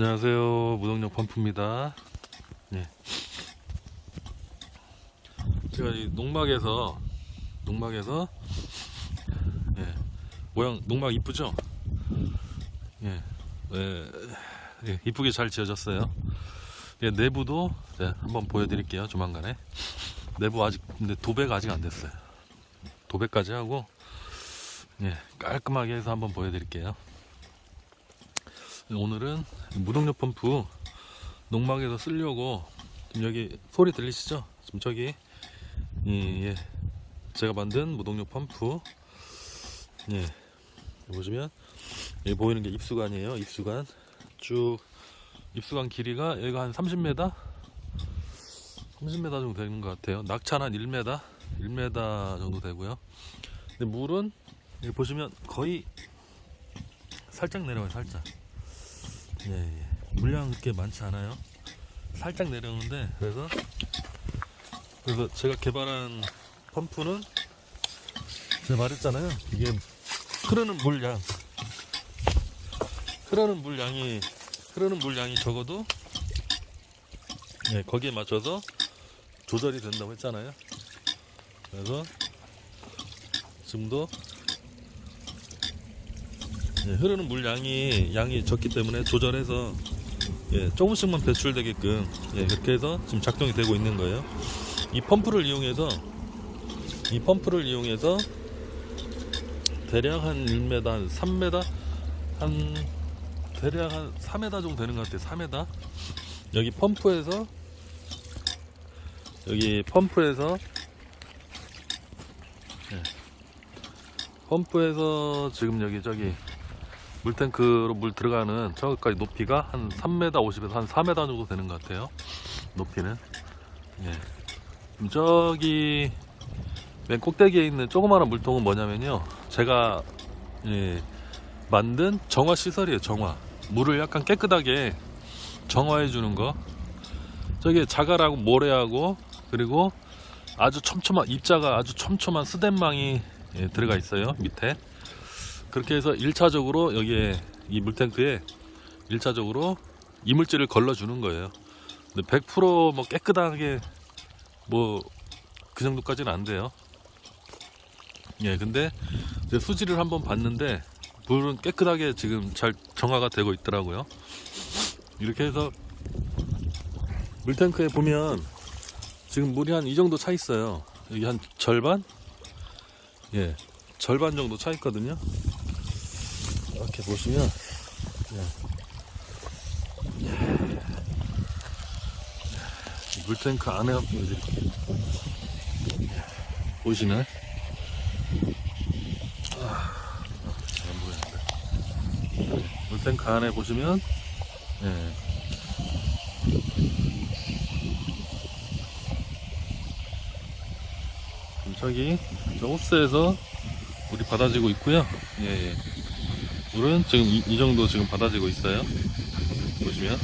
안녕하세요. 무동력 펌프입니다. 예. 제가 이 농막에서 농막에서 예. 모양 농막 이쁘죠? 예. 예. 예, 이쁘게 잘 지어졌어요. 예, 내부도 네, 한번 보여드릴게요. 조만간에 내부 아직 근데 도배가 아직 안 됐어요. 도배까지 하고 예, 깔끔하게 해서 한번 보여드릴게요. 오늘은 무동력 펌프 농막에서 쓰려고 지금 여기 소리 들리시죠? 지금 저기 이, 예, 제가 만든 무동력 펌프 예, 보시면 여기 보이는 게 입수관이에요. 입수관 쭉 입수관 길이가 여기가 한 30m 30m 정도 되는 것 같아요. 낙차는 한 1m 1m 정도 되고요. 근데 물은 여기 보시면 거의 살짝 내려와요. 살짝. 예, 예. 물량 그렇게 많지 않아요. 살짝 내려오는데 그래서 그래서 제가 개발한 펌프는 제가 말했잖아요. 이게 흐르는 물량 흐르는 물량이 흐르는 물량이 적어도 예, 거기에 맞춰서 조절이 된다고 했잖아요. 그래서 지금도 예, 흐르는 물량이 양이 적기 때문에 조절해서 예, 조금씩만 배출되게끔 예, 그렇게 해서 지금 작동이 되고 있는 거예요. 이 펌프를 이용해서 이 펌프를 이용해서 대략 한 1m, 한 3m, 한 대략 한 4m 정도 되는 것 같아요. 4m. 여기 펌프에서 여기 펌프에서 예, 펌프에서 지금 여기 저기 물탱크로 물 들어가는 저기까지 높이가 한 3m 50에서 한 4m 정도 되는 것 같아요. 높이는. 예. 저기 맨 꼭대기에 있는 조그마한 물통은 뭐냐면요. 제가 예, 만든 정화 시설이에요. 정화. 물을 약간 깨끗하게 정화해 주는 거. 저기 자갈하고 모래하고 그리고 아주 촘촘한 입자가 아주 촘촘한 스덴망이 예, 들어가 있어요. 밑에. 그렇게 해서 1차적으로 여기에 이 물탱크에 1차적으로 이물질을 걸러주는 거예요. 근데 100%뭐 깨끗하게 뭐 그 정도까지는 안 돼요. 예, 근데 수지를 한번 봤는데 물은 깨끗하게 지금 잘 정화가 되고 있더라고요. 이렇게 해서 물탱크에 보면 지금 물이 한 이 정도 차 있어요. 여기 한 절반? 예, 절반 정도 차 있거든요. 이렇게 보시면 예. 이 물탱크 안에 보여드릴게요. 보이시나요? 아, 보이는데. 물탱크 안에 보시면 예. 저기 저 호스에서 물이 받아지고 있고요. 예, 예. 물은 지금 이, 이 정도 지금 받아지고 있어요. 보시면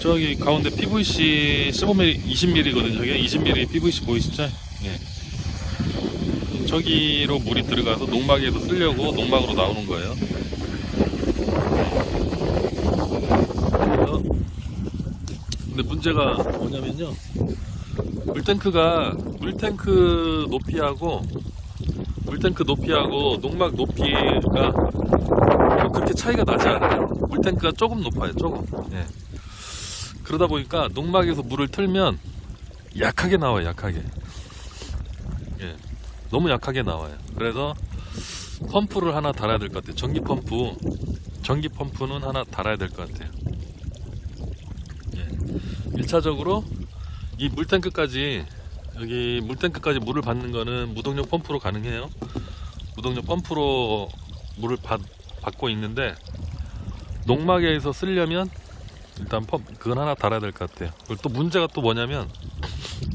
저기 가운데 PVC 15mm, 20mm거든요. 저게 20mm PVC 보이시죠? 예. 저기로 물이 들어가서 농막에서 쓰려고 농막으로 나오는 거예요. 근데 문제가 뭐냐면요. 물탱크가 물탱크 높이하고 물탱크 높이하고 농막 높이가 그렇게 차이가 나지 않아요. 물탱크가 조금 높아요. 조금. 예. 그러다 보니까 농막에서 물을 틀면 약하게 나와요. 약하게. 예. 너무 약하게 나와요. 그래서 펌프를 하나 달아야 될 것 같아요. 전기 펌프. 전기 펌프는 하나 달아야 될 것 같아요. 예. 1차적으로 이 물탱크까지 여기 물탱크까지 물을 받는 거는 무동력 펌프로 가능해요. 무동력 펌프로 물을 받, 받고 있는데 농막에서 쓰려면 일단 펌 그건 하나 달아야 될 것 같아요. 그리고 또 문제가 또 뭐냐면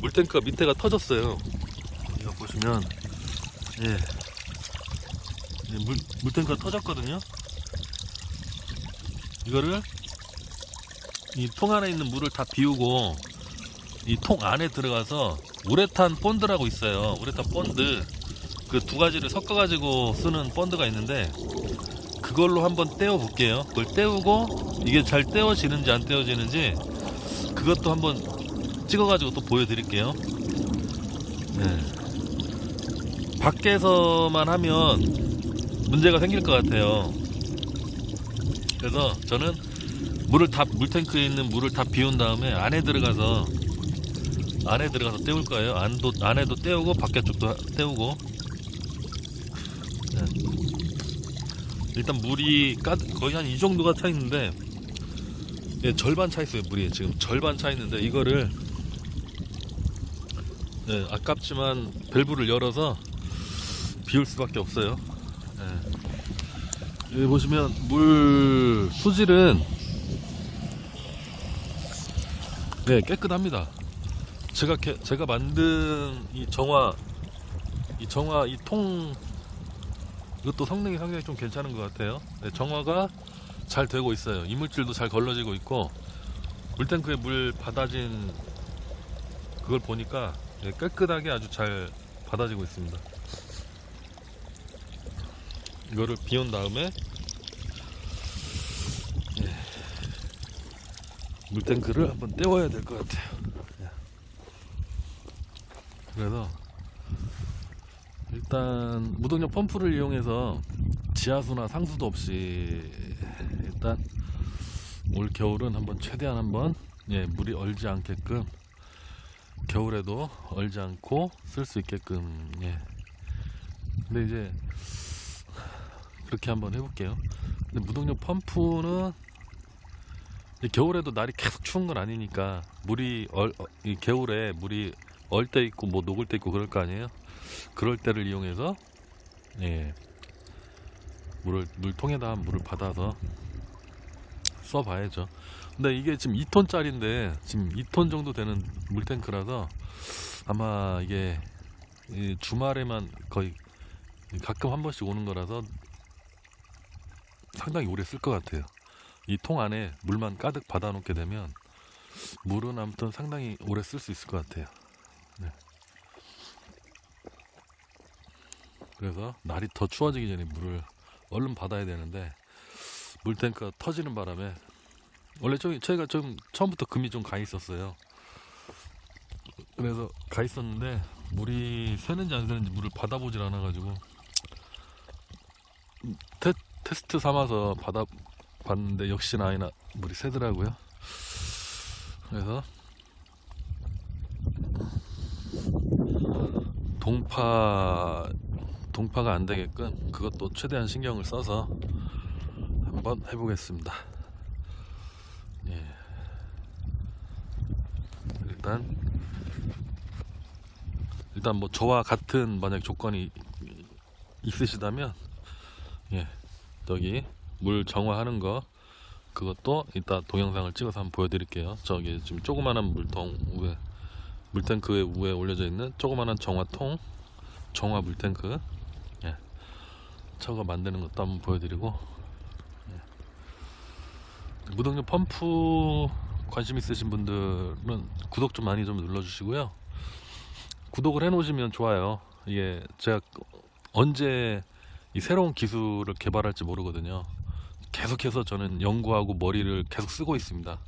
물탱크가 밑에가 터졌어요. 이거 보시면 예, 예, 물 물탱크가 터졌거든요. 이거를 이 통 안에 있는 물을 다 비우고 이 통 안에 들어가서 우레탄 본드라고 있어요. 우레탄 본드 그 두 가지를 섞어가지고 쓰는 본드가 있는데 그걸로 한번 떼어 볼게요. 그걸 떼우고 이게 잘 떼어지는지 안 떼어지는지 그것도 한번 찍어가지고 또 보여드릴게요. 네. 밖에서만 하면 문제가 생길 것 같아요. 그래서 저는 물을 다 물탱크에 있는 물을 다 비운 다음에 안에 들어가서 안에 들어가서 때울 거예요. 안도 안에도 때우고 밖에 쪽도 때우고. 네. 일단 물이 까, 거의 한 이 정도가 차 있는데 예, 절반 차 있어요. 물이 지금 절반 차 있는데 이거를 예, 아깝지만 밸브를 열어서 비울 수밖에 없어요. 예. 여기 보시면 물 수질은 네 깨끗합니다. 제가 개- 제가 만든 이 정화 이 정화 이 통 이것도 성능이 상당히 좀 괜찮은 것 같아요. 네, 정화가 잘 되고 있어요. 이물질도 잘 걸러지고 있고 물탱크에 물 받아진 그걸 보니까 네, 깨끗하게 아주 잘 받아지고 있습니다. 이거를 비운 다음에 예, 물탱크를 한번 떼워야 될 것 같아요. 예. 그래서 일단 무동력 펌프를 이용해서 지하수나 상수도 없이 일단 올 겨울은 한번 최대한 한번 예, 물이 얼지 않게끔 겨울에도 얼지 않고 쓸 수 있게끔 예. 근데 이제 그렇게 한번 해볼게요. 근데 무동력 펌프는 이 겨울에도 날이 계속 추운 건 아니니까 물이 얼, 어, 이 겨울에 물이 얼 때 있고 뭐 녹을 때 있고 그럴 거 아니에요. 그럴 때를 이용해서 예 물을 물통에다 물을 받아서 써봐야죠. 근데 이게 지금 2톤짜리인데 지금 2톤 정도 되는 물탱크라서 아마 이게 이 주말에만 거의 가끔 한 번씩 오는 거라서 상당히 오래 쓸 것 같아요. 이 통 안에 물만 가득 받아놓게 되면 물은 아무튼 상당히 오래 쓸 수 있을 것 같아요. 네. 그래서 날이 더 추워지기 전에 물을 얼른 받아야 되는데 물탱크가 터지는 바람에 원래 좀 저희가 좀 처음부터 금이 좀 가 있었어요. 그래서 가 있었는데 물이 새는지 안 새는지 물을 받아보질 않아가지고 테, 테스트 삼아서 받아 봤는데 역시나 아니나 물이 새더라고요. 그래서 동파 동파가 안 되게끔 그것도 최대한 신경을 써서 한번 해보겠습니다. 예. 일단 일단 뭐 저와 같은 만약 조건이 있으시다면 예 저기 물 정화하는 거 그것도 이따 동영상을 찍어서 한번 보여드릴게요. 저기 지금 조그만한 물통 위에 물탱크 위에 올려져 있는 조그만한 정화통 정화 물탱크 예 저거 만드는 것도 한번 보여드리고 예. 무동력 펌프 관심 있으신 분들은 구독 좀 많이 좀 눌러주시고요. 구독을 해놓으시면 좋아요. 이게 제가 언제 이 새로운 기술을 개발할지 모르거든요. 계속해서 저는 연구하고 머리를 계속 쓰고 있습니다.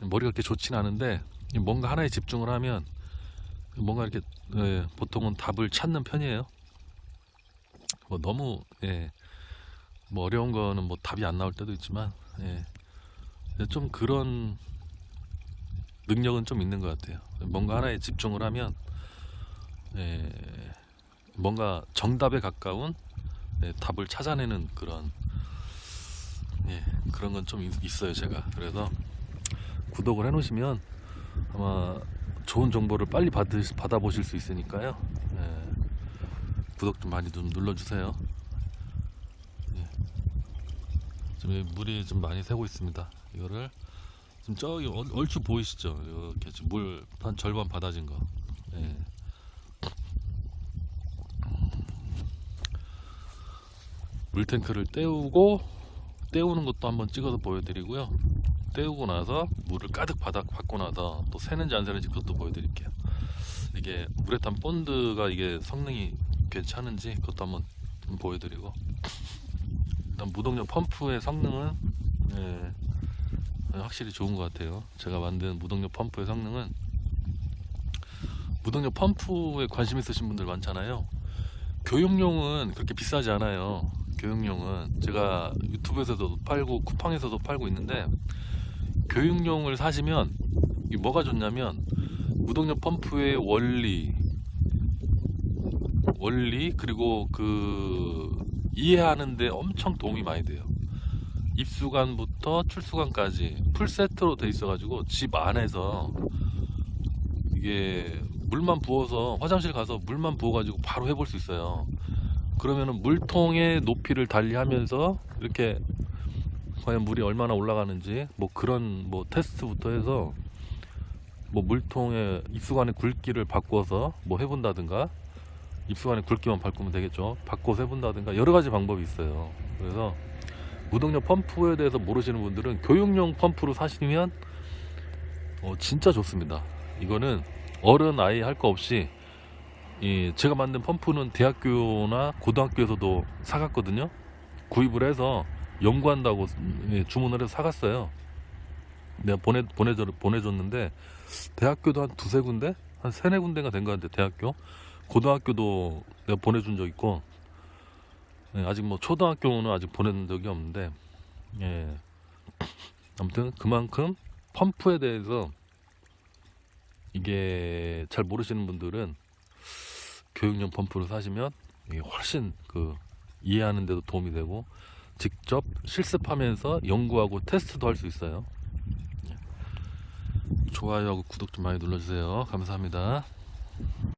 머리가 그렇게 좋진 않은데 뭔가 하나에 집중을 하면 뭔가 이렇게 예, 보통은 답을 찾는 편이에요. 뭐 너무 예, 뭐 어려운 거는 뭐 답이 안 나올 때도 있지만 예, 좀 그런 능력은 좀 있는 것 같아요. 뭔가 하나에 집중을 하면 예, 뭔가 정답에 가까운 예, 답을 찾아내는 그런 예, 그런 건 좀 있어요 제가. 그래서 구독을 해놓으시면 아마 좋은 정보를 빨리 받으, 받아보실 수 있으니까요. 예, 구독 좀 많이 좀 눌러주세요. 예. 지금 물이 좀 많이 새고 있습니다. 이거를 지금 저기 얼- 얼추 보이시죠? 이렇게 지금 물 한 절반 받아진 거. 예. 물탱크를 떼우고 떼우는 것도 한번 찍어서 보여드리고요. 떼우고 나서 물을 가득 받아 받고 나서 또 새는지 안 새는지 그것도 보여드릴게요. 이게 우레탄 본드가 이게 성능이 괜찮은지 그것도 한번 좀 보여드리고 일단 무동력 펌프의 성능은 예, 확실히 좋은 것 같아요. 제가 만든 무동력 펌프의 성능은 무동력 펌프에 관심 있으신 분들 많잖아요. 교육용은 그렇게 비싸지 않아요. 교육용은 제가 유튜브에서도 팔고 쿠팡에서도 팔고 있는데 교육용을 사시면 이게 뭐가 좋냐면 무동력 펌프의 원리 원리 그리고 그 이해하는데 엄청 도움이 많이 돼요. 입수관부터 출수관까지 풀 세트로 돼 있어가지고 집 안에서 이게 물만 부어서 화장실 가서 물만 부어가지고 바로 해볼 수 있어요. 그러면은 물통의 높이를 달리하면서 이렇게 과연 물이 얼마나 올라가는지 뭐 그런 뭐 테스트부터 해서 뭐 물통의 입수관의 굵기를 바꿔서 뭐 해본다든가 입수관의 굵기만 바꾸면 되겠죠. 바꿔서 해본다든가 여러 가지 방법이 있어요. 그래서 무동력 펌프에 대해서 모르시는 분들은 교육용 펌프로 사시면 어, 진짜 좋습니다. 이거는 어른 아이 할 거 없이 이 제가 만든 펌프는 대학교나 고등학교에서도 사갔거든요. 구입을 해서 연구한다고 예, 주문을 해서 사갔어요. 내가 보내 보내줘 보내줬는데 대학교도 한 두세 군데 한 세네 군데가 된 것 같아요. 대학교 고등학교도 내가 보내준 적 있고 예, 아직 뭐 초등학교는 아직 보낸 적이 없는데 예. 아무튼 그만큼 펌프에 대해서 이게 잘 모르시는 분들은 교육용 펌프를 사시면 이게 훨씬 그 이해하는 데도 도움이 되고 직접 실습하면서 연구하고 테스트도 할 수 있어요. 예. 좋아요하고 구독 좀 많이 눌러주세요. 감사합니다.